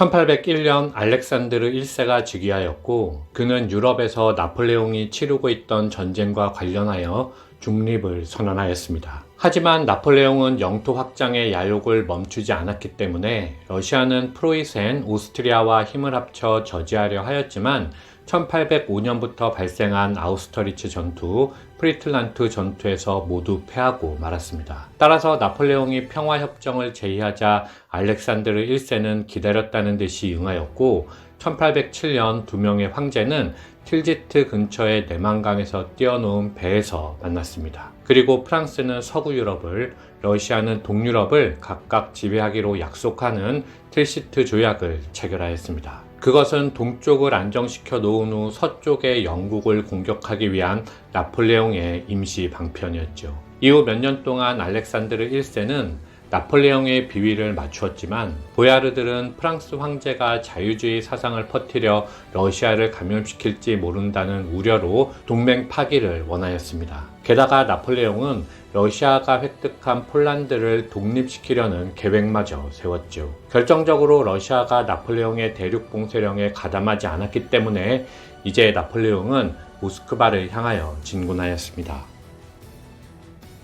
1801년 알렉산드르 1세가 즉위하였고 그는 유럽에서 나폴레옹이 치르고 있던 전쟁과 관련하여 중립을 선언하였습니다. 하지만 나폴레옹은 영토 확장의 야욕을 멈추지 않았기 때문에 러시아는 프로이센, 오스트리아와 힘을 합쳐 저지하려 하였지만 1805년부터 발생한 아우스터리츠 전투, 프리틀란트 전투에서 모두 패하고 말았습니다. 따라서 나폴레옹이 평화협정을 제의하자 알렉산드르 1세는 기다렸다는 듯이 응하였고 1807년 두 명의 황제는 틸지트 근처의 내만강에서 뛰어놓은 배에서 만났습니다. 그리고 프랑스는 서구 유럽을, 러시아는 동유럽을 각각 지배하기로 약속하는 틸시트 조약을 체결하였습니다. 그것은 동쪽을 안정시켜 놓은 후 서쪽의 영국을 공격하기 위한 나폴레옹의 임시 방편이었죠. 이후 몇 년 동안 알렉산드르 1세는 나폴레옹의 비위를 맞추었지만 보야르들은 프랑스 황제가 자유주의 사상을 퍼뜨려 러시아를 감염시킬지 모른다는 우려로 동맹 파기를 원하였습니다. 게다가 나폴레옹은 러시아가 획득한 폴란드를 독립시키려는 계획마저 세웠죠. 결정적으로 러시아가 나폴레옹의 대륙 봉쇄령에 가담하지 않았기 때문에 이제 나폴레옹은 모스크바를 향하여 진군하였습니다.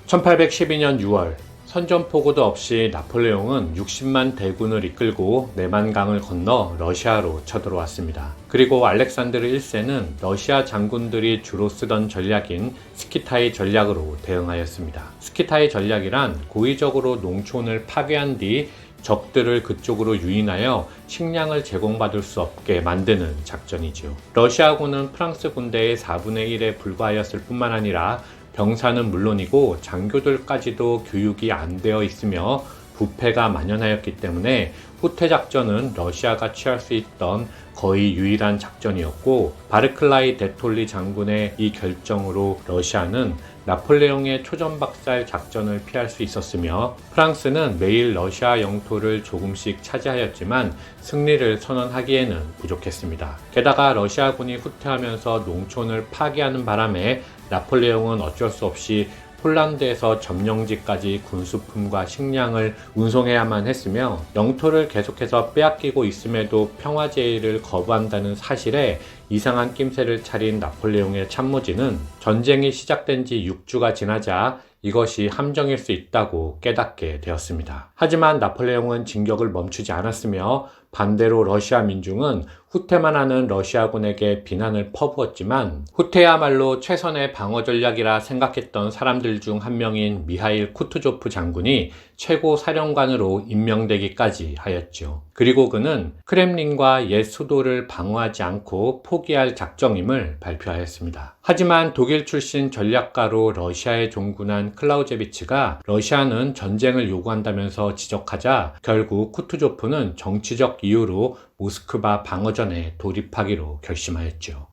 1812년 6월 선전포고도 없이 나폴레옹은 60만 대군을 이끌고 네만강을 건너 러시아로 쳐들어왔습니다. 그리고 알렉산드르 1세는 러시아 장군들이 주로 쓰던 전략인 스키타이 전략으로 대응하였습니다. 스키타이 전략이란 고의적으로 농촌을 파괴한 뒤 적들을 그쪽으로 유인하여 식량을 제공받을 수 없게 만드는 작전이죠. 러시아군은 프랑스 군대의 4분의 1에 불과하였을 뿐만 아니라 병사는 물론이고 장교들까지도 교육이 안 되어 있으며 부패가 만연하였기 때문에 후퇴 작전은 러시아가 취할 수 있던 거의 유일한 작전이었고 바르클라이 데톨리 장군의 이 결정으로 러시아는 나폴레옹의 초전박살 작전을 피할 수 있었으며 프랑스는 매일 러시아 영토를 조금씩 차지하였지만 승리를 선언하기에는 부족했습니다. 게다가 러시아군이 후퇴하면서 농촌을 파괴하는 바람에 나폴레옹은 어쩔 수 없이 폴란드에서 점령지까지 군수품과 식량을 운송해야만 했으며 영토를 계속해서 빼앗기고 있음에도 평화 제의를 거부한다는 사실에 이상한 낌새를 차린 나폴레옹의 참모진은 전쟁이 시작된 지 6주가 지나자 이것이 함정일 수 있다고 깨닫게 되었습니다. 하지만 나폴레옹은 진격을 멈추지 않았으며 반대로 러시아 민중은 후퇴만 하는 러시아군에게 비난을 퍼부었지만 후퇴야말로 최선의 방어 전략이라 생각했던 사람들 중 한 명인 미하일 쿠투조프 장군이 최고 사령관으로 임명되기까지 하였죠. 그리고 그는 크렘린과 옛 수도를 방어하지 않고 포기할 작정임을 발표하였습니다. 하지만 독일 출신 전략가로 러시아에 종군한 클라우제비치가 러시아는 전쟁을 요구한다면서 지적하자 결국 쿠투조프는 정치적 이유로 모스크바 방어전 에 돌입하기로 결심하였죠.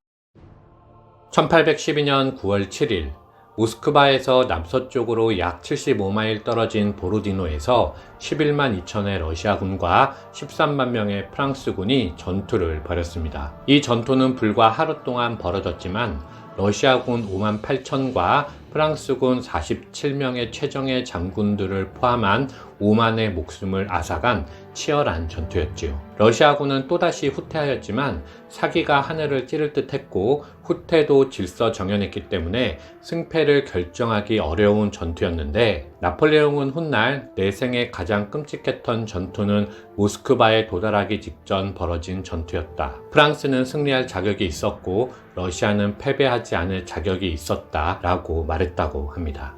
1812년 9월 7일 모스크바에서 남서쪽으로 약 75마일 떨어진 보로디노에서 11만 2천의 러시아군과 13만 명의 프랑스군이 전투를 벌였습니다. 이 전투는 불과 하루 동안 벌어졌지만 러시아군 5만 8천과 프랑스군 47명의 최정예 장군들을 포함한 5만의 목숨을 앗아간 치열한 전투였지요. 러시아군은 또다시 후퇴하였지만 사기가 하늘을 찌를 듯 했고 후퇴도 질서 정연했기 때문에 승패를 결정하기 어려운 전투였는데 나폴레옹은 훗날 내 생에 가장 끔찍했던 전투는 모스크바에 도달하기 직전 벌어진 전투였다. 프랑스는 승리할 자격이 있었고 러시아는 패배하지 않을 자격이 있었다 라고 말했다 고 합니다.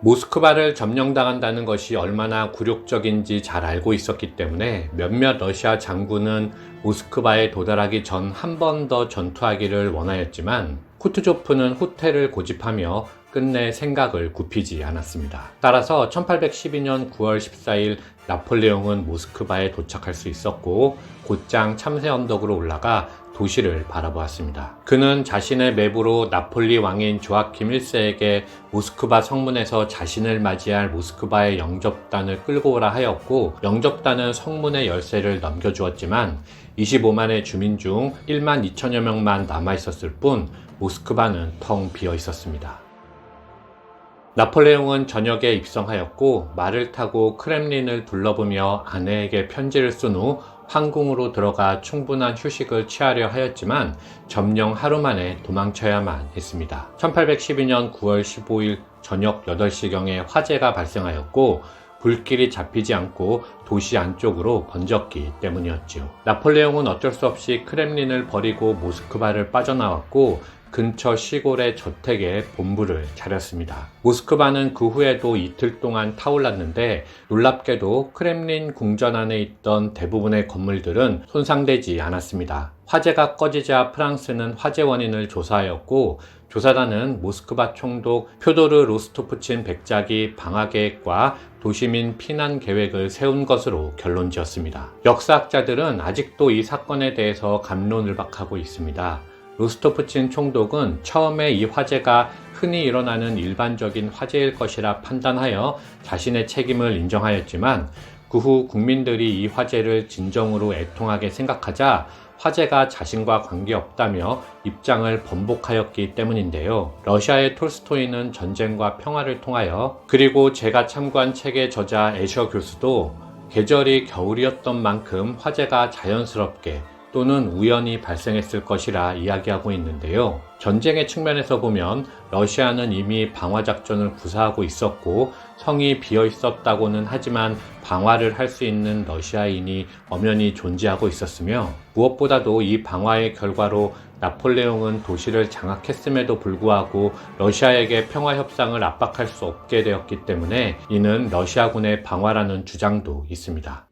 모스크바를 점령당한다는 것이 얼마나 굴욕적인지 잘 알고 있었기 때문에 몇몇 러시아 장군은 모스크바에 도달하기 전 한 번 더 전투하기를 원하였지만 쿠투조프는 후퇴를 고집하며 끝내 생각을 굽히지 않았습니다. 따라서 1812년 9월 14일 나폴레옹은 모스크바에 도착할 수 있었고 곧장 참새 언덕으로 올라가 도시를 바라보았습니다. 그는 자신의 매부로 나폴리 왕인 조아킴 1세에게 모스크바 성문에서 자신을 맞이할 모스크바의 영접단을 끌고 오라 하였고 영접단은 성문의 열쇠를 넘겨주었지만 25만의 주민 중 1만 2천여 명만 남아 있었을 뿐 모스크바는 텅 비어 있었습니다. 나폴레옹은 저녁에 입성하였고 말을 타고 크렘린을 둘러보며 아내에게 편지를 쓴 후 황궁으로 들어가 충분한 휴식을 취하려 하였지만 점령 하루 만에 도망쳐야만 했습니다. 1812년 9월 15일 저녁 8시경에 화재가 발생하였고 불길이 잡히지 않고 도시 안쪽으로 번졌기 때문이었지요. 나폴레옹은 어쩔 수 없이 크렘린을 버리고 모스크바를 빠져나왔고 근처 시골의 저택에 본부를 차렸습니다. 모스크바는 그 후에도 이틀 동안 타올랐는데 놀랍게도 크렘린 궁전 안에 있던 대부분의 건물들은 손상되지 않았습니다. 화재가 꺼지자 프랑스는 화재 원인을 조사하였고 조사단은 모스크바 총독 표도르 로스토프친 백작이 방화 계획과 도시민 피난 계획을 세운 것으로 결론 지었습니다. 역사학자들은 아직도 이 사건에 대해서 감론을 박하고 있습니다. 로스토프친 총독은 처음에 이 화재가 흔히 일어나는 일반적인 화재일 것이라 판단하여 자신의 책임을 인정하였지만 그 후 국민들이 이 화재를 진정으로 애통하게 생각하자 화재가 자신과 관계없다며 입장을 번복하였기 때문인데요. 러시아의 톨스토이는 전쟁과 평화를 통하여 그리고 제가 참고한 책의 저자 애셔 교수도 계절이 겨울이었던 만큼 화재가 자연스럽게 또는 우연히 발생했을 것이라 이야기하고 있는데요. 전쟁의 측면에서 보면 러시아는 이미 방화 작전을 구사하고 있었고 성이 비어 있었다고는 하지만 방화를 할 수 있는 러시아인이 엄연히 존재하고 있었으며 무엇보다도 이 방화의 결과로 나폴레옹은 도시를 장악했음에도 불구하고 러시아에게 평화 협상을 압박할 수 없게 되었기 때문에 이는 러시아군의 방화라는 주장도 있습니다.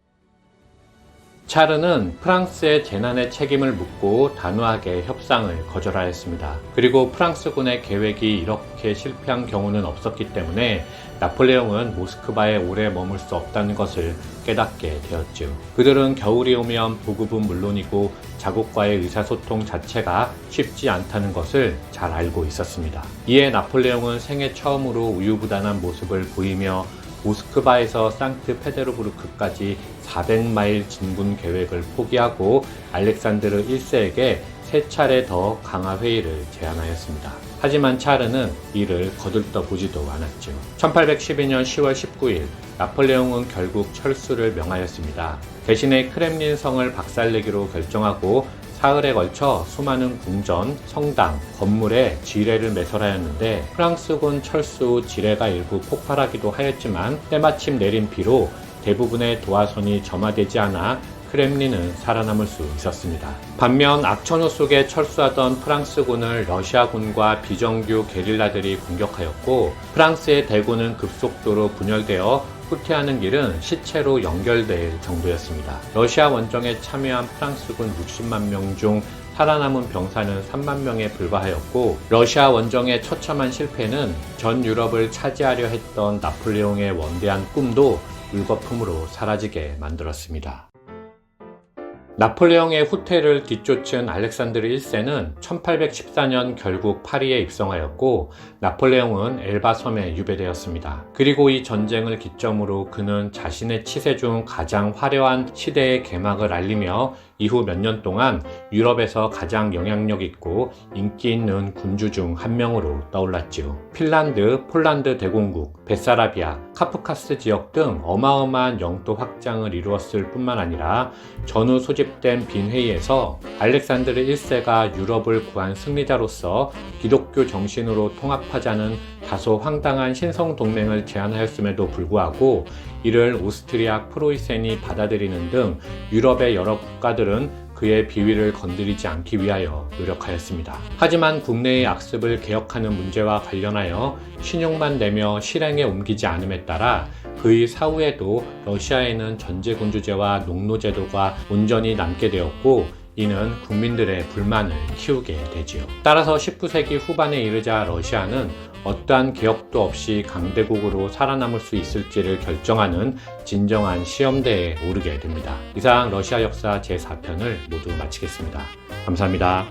차르는 프랑스의 재난의 책임을 묻고 단호하게 협상을 거절하였습니다. 그리고 프랑스군의 계획이 이렇게 실패한 경우는 없었기 때문에 나폴레옹은 모스크바에 오래 머물 수 없다는 것을 깨닫게 되었죠. 그들은 겨울이 오면 보급은 물론이고 자국과의 의사소통 자체가 쉽지 않다는 것을 잘 알고 있었습니다. 이에 나폴레옹은 생애 처음으로 우유부단한 모습을 보이며 모스크바에서 상트페테르부르크까지 400마일 진군 계획을 포기하고 알렉산드르 1세에게 세 차례 더 강화 회의를 제안하였습니다. 하지만 차르는 이를 거들떠보지도 않았죠. 1812년 10월 19일 나폴레옹은 결국 철수를 명하였습니다. 대신에 크렘린 성을 박살내기로 결정하고 사흘에 걸쳐 수많은 궁전, 성당, 건물에 지뢰를 매설하였는데 프랑스군 철수 후 지뢰가 일부 폭발하기도 하였지만 때마침 내린 비로 대부분의 도화선이 점화되지 않아 크렘린은 살아남을 수 있었습니다. 반면 악천후 속에 철수하던 프랑스군을 러시아군과 비정규 게릴라들이 공격하였고 프랑스의 대군은 급속도로 분열되어 후퇴하는 길은 시체로 연결될 정도였습니다. 러시아 원정에 참여한 프랑스군 60만 명 중 살아남은 병사는 3만 명에 불과하였고 러시아 원정의 처참한 실패는 전 유럽을 차지하려 했던 나폴레옹의 원대한 꿈도 물거품으로 사라지게 만들었습니다. 나폴레옹의 후퇴를 뒤쫓은 알렉산드르 1세는 1814년 결국 파리에 입성하였고 나폴레옹은 엘바 섬에 유배되었습니다. 그리고 이 전쟁을 기점으로 그는 자신의 치세 중 가장 화려한 시대의 개막을 알리며 이후 몇 년 동안 유럽에서 가장 영향력 있고 인기 있는 군주 중 한 명으로 떠올랐지요. 핀란드, 폴란드 대공국, 베사라비아, 카프카스 지역 등 어마어마한 영토 확장을 이루었을 뿐만 아니라 전후 소집된 빈 회의에서 알렉산드르 1세가 유럽을 구한 승리자로서 기독교 정신으로 통합하자는 다소 황당한 신성 동맹을 제안하였음에도 불구하고 이를 오스트리아 프로이센이 받아들이는 등 유럽의 여러 국가들은 그의 비위를 건드리지 않기 위하여 노력하였습니다. 하지만 국내의 악습을 개혁하는 문제와 관련하여 신용만 내며 실행에 옮기지 않음에 따라 그의 사후에도 러시아에는 전제군주제와 농노제도가 온전히 남게 되었고 이는 국민들의 불만을 키우게 되지요. 따라서 19세기 후반에 이르자 러시아는 어떠한 개혁도 없이 강대국으로 살아남을 수 있을지를 결정하는 진정한 시험대에 오르게 됩니다. 이상 러시아 역사 제4편을 모두 마치겠습니다. 감사합니다.